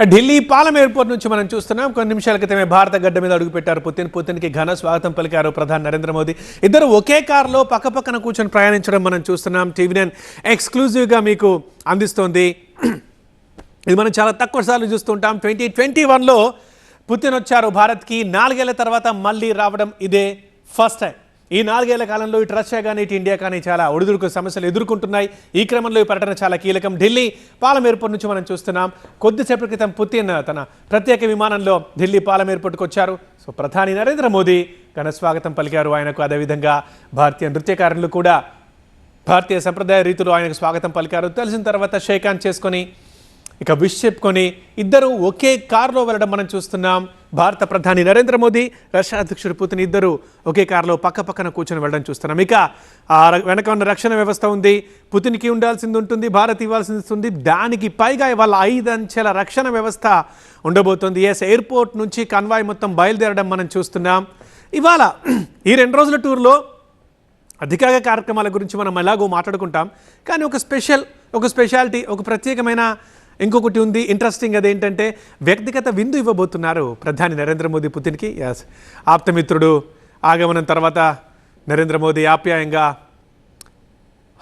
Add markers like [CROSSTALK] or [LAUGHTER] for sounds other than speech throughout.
Delhi Palem airport నుంచి మనం చూస్తున్నాం. కొన్ని నిమిషాల క్రితమే భారత గడ్డ మీద అడుగుపెట్టారు పుతిన్. పుతిన్కి ఘన స్వాగతం పలికారు ప్రధాని నరేంద్ర మోదీ. ఇద్దరు ఒకే కారులో పక్కపక్కన కూర్చొని ప్రయాణించడం మనం చూస్తున్నాం. టీవీ నైన్ ఎక్స్క్లూజివ్గా మీకు అందిస్తోంది. ఇది మనం చాలా తక్కువ సార్లు చూస్తుంటాం. ట్వంటీ ట్వంటీ వన్లో పుతిన్ వచ్చారు భారత్కి. నాలుగేళ్ళ తర్వాత మళ్ళీ రావడం ఇదే ఫస్ట్ టైం. ఈ నాలుగేళ్ళ కాలంలో ఇటు రష్యా కానీ ఇటు ఇండియా కానీ చాలా ఒడిదుడుకు సమస్యలు ఎదుర్కొంటున్నాయి. ఈ క్రమంలో ఈ పర్యటన చాలా కీలకం. ఢిల్లీ పాలం ఎయిర్పోర్ట్ నుంచి మనం చూస్తున్నాం. కొద్దిసేపటి క్రితం పుతిన్ తన ప్రత్యేక విమానంలో ఢిల్లీ పాలం ఎయిర్పోర్ట్కి వచ్చారు. సో ప్రధాని నరేంద్ర మోదీ ఘన స్వాగతం పలికారు ఆయనకు. అదేవిధంగా భారతీయ నృత్యకారులు కూడా భారతీయ సంప్రదాయ రీతిలో ఆయనకు స్వాగతం పలికారు. తెలిసిన తర్వాత షేక్ హ్యాండ్ చేసుకొని ఇక విష్ చెప్పుకొని ఇద్దరు ఒకే కారులో వెళ్ళడం మనం చూస్తున్నాం. భారత ప్రధాని నరేంద్ర మోదీ రష్యా అధ్యక్షుడు పుతిన్ ఇద్దరు ఒకే కారులో పక్క పక్కన కూర్చొని వెళ్ళడం చూస్తున్నాం. ఇక ఆ ర- వెనక ఉన్న రక్షణ వ్యవస్థ ఉంది. పుతిన్కి ఉండాల్సింది ఉంటుంది భారత్ ఇవ్వాల్సింది ఉంది దానికి పైగా ఇవాళ ఐదు అంచెల రక్షణ వ్యవస్థ ఉండబోతోంది. ఎస్ ఎయిర్పోర్ట్ నుంచి కన్వాయ్ మొత్తం బయలుదేరడం మనం చూస్తున్నాం. ఇవాళ [CLEARS THROAT] ఈ రెండు రోజుల టూర్లో అధికార కార్యక్రమాల గురించి మనం ఎలాగో మాట్లాడుకుంటాం. కానీ ఒక స్పెషల్ ఒక స్పెషాలిటీ ఒక ప్రత్యేకమైన ఇంకొకటి ఉంది. ఇంట్రెస్టింగ్ అదేంటంటే వ్యక్తిగత విందు ఇవ్వబోతున్నారు ప్రధాని నరేంద్ర మోదీ పుతిన్కి. యాస్ ఆప్తమిత్రుడు ఆగమనం తర్వాత నరేంద్ర మోదీ ఆప్యాయంగా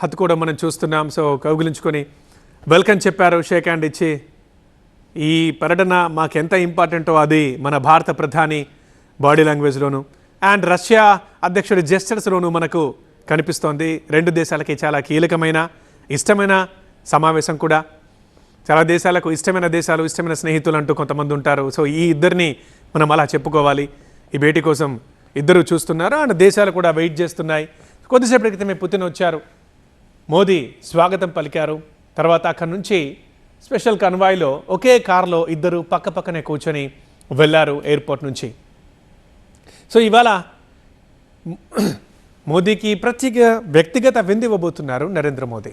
హత్తుకోవడం మనం చూస్తున్నాం. సో కౌగిలించుకొని వెల్కమ్ చెప్పారు షేక్ హ్యాండ్ ఇచ్చి. ఈ పర్యటన మాకెంత ఇంపార్టెంటో అది మన భారత ప్రధాని బాడీ లాంగ్వేజ్లోను అండ్ రష్యా అధ్యక్షుడి జెస్టర్స్లోనూ మనకు కనిపిస్తోంది. రెండు దేశాలకి చాలా కీలకమైన ఇష్టమైన సమావేశం కూడా. చాలా దేశాలకు ఇష్టమైన దేశాలు ఇష్టమైన స్నేహితులు అంటూ కొంతమంది ఉంటారు. సో ఈ ఇద్దరిని మనం అలా చెప్పుకోవాలి. ఈ భేటీ కోసం ఇద్దరు చూస్తున్నారు అండ్ దేశాలు కూడా వెయిట్ చేస్తున్నాయి. కొద్దిసేపటి క్రితమే పుతిన్ వచ్చారు. మోదీ స్వాగతం పలికారు. తర్వాత అక్కడి నుంచి స్పెషల్ కన్వాయ్లో ఒకే కారులో ఇద్దరు పక్క పక్కనే కూర్చొని వెళ్ళారు ఎయిర్పోర్ట్ నుంచి. సో ఇవాళ మోదీకి ప్రత్యేక వ్యక్తిగత విందు ఇవ్వబోతున్నారు నరేంద్ర మోదీ.